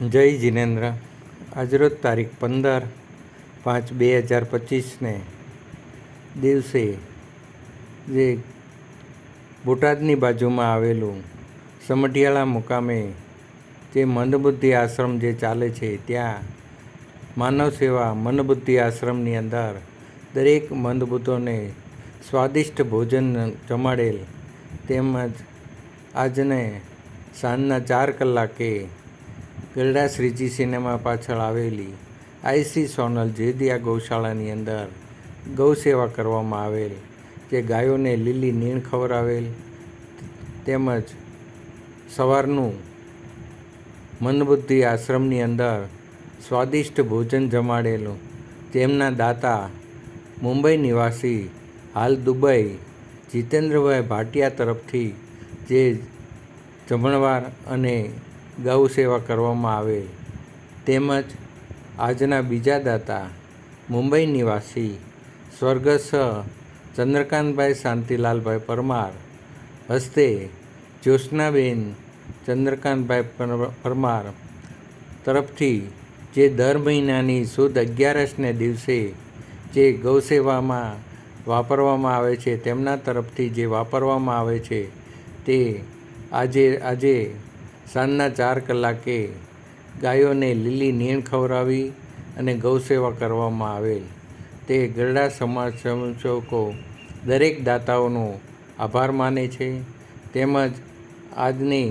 જય જિનેન્દ્ર. આજરોજ તારીખ પંદર પાંચ બે હજાર પચીસને દિવસે જે બોટાદની બાજુમાં આવેલું સમઢિયાળા મુકામે જે મનબુદ્ધિ આશ્રમ જે ચાલે છે, ત્યાં માનવ સેવા મનબુદ્ધિ આશ્રમની અંદર દરેક મંદબુદ્ધોને સ્વાદિષ્ટ ભોજન જમાડેલ તેમજ આજને સાંજના ચાર કલાકે ગરડા શ્રીજી સિનેમા પાછળ આવેલી આઈસી સોનલ જેદિયા ગૌશાળાની અંદર ગૌ સેવા કરવામાં આવેલ, જે ગાયોને લીલી નીણ ખવડાવેલ, તેમજ સવારનું મનબુદ્ધિ આશ્રમની અંદર સ્વાદિષ્ટ ભોજન જમાડેલું તેમના દાતા મુંબઈ નિવાસી હાલ દુબઈ જીતેન્દ્રભાઈ ભાટિયા તરફથી જે જમણવાર અને ગૌ સેવા કરવામાં આવે. તેમજ આજના બીજા દાતા મુંબઈ નિવાસી સ્વર્ગસ્થ ચંદ્રકાંતભાઈ શાંતિલાલભાઈ પરમાર હસ્તે જ્યોત્સનાબેન ચંદ્રકાંતભાઈ પર- પરમાર તરફથી જે દર મહિનાની સુદ અગિયારસને દિવસે જે ગૌસેવામાં વાપરવામાં આવે છે, તેમના તરફથી જે વાપરવામાં આવે છે તે આજે આજે સાંજના ચાર કલાકે ગાયોને લીલી નીણ ખવડાવી અને ગૌસેવા કરવામાં આવેલ. તે ગરડા સમાજ સ્વયંસેવકો દરેક દાતાઓનો આભાર માને છે. તેમજ આજની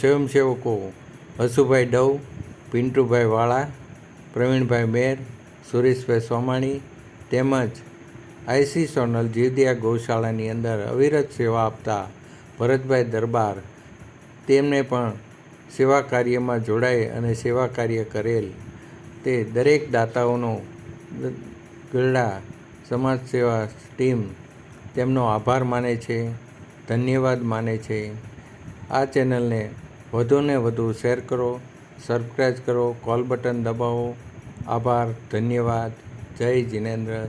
સ્વયંસેવકો હસુભાઈ ડવ, પિન્ટુભાઈ વાળા, પ્રવીણભાઈ મેર, સુરેશભાઈ સોમાણી તેમજ આઈસી સોનલ જીવદિયા ગૌશાળાની અંદર અવિરત સેવા આપતા ભરતભાઈ દરબાર તેમને પણ સેવા કાર્યમાં જોડાય અને સેવા કાર્ય કરેલ. તે દરેક દાતાઓનો ગરડા સમાજ સેવા ટીમ તેમનો આભાર માને છે, ધન્યવાદ માને છે. આ ચેનલને વધુને વધુ શેર કરો સબસ્ક્રાઈબ કરો, કોલ બટન દબાવો. આભાર, ધન્યવાદ. જય જિનેન્દ્ર.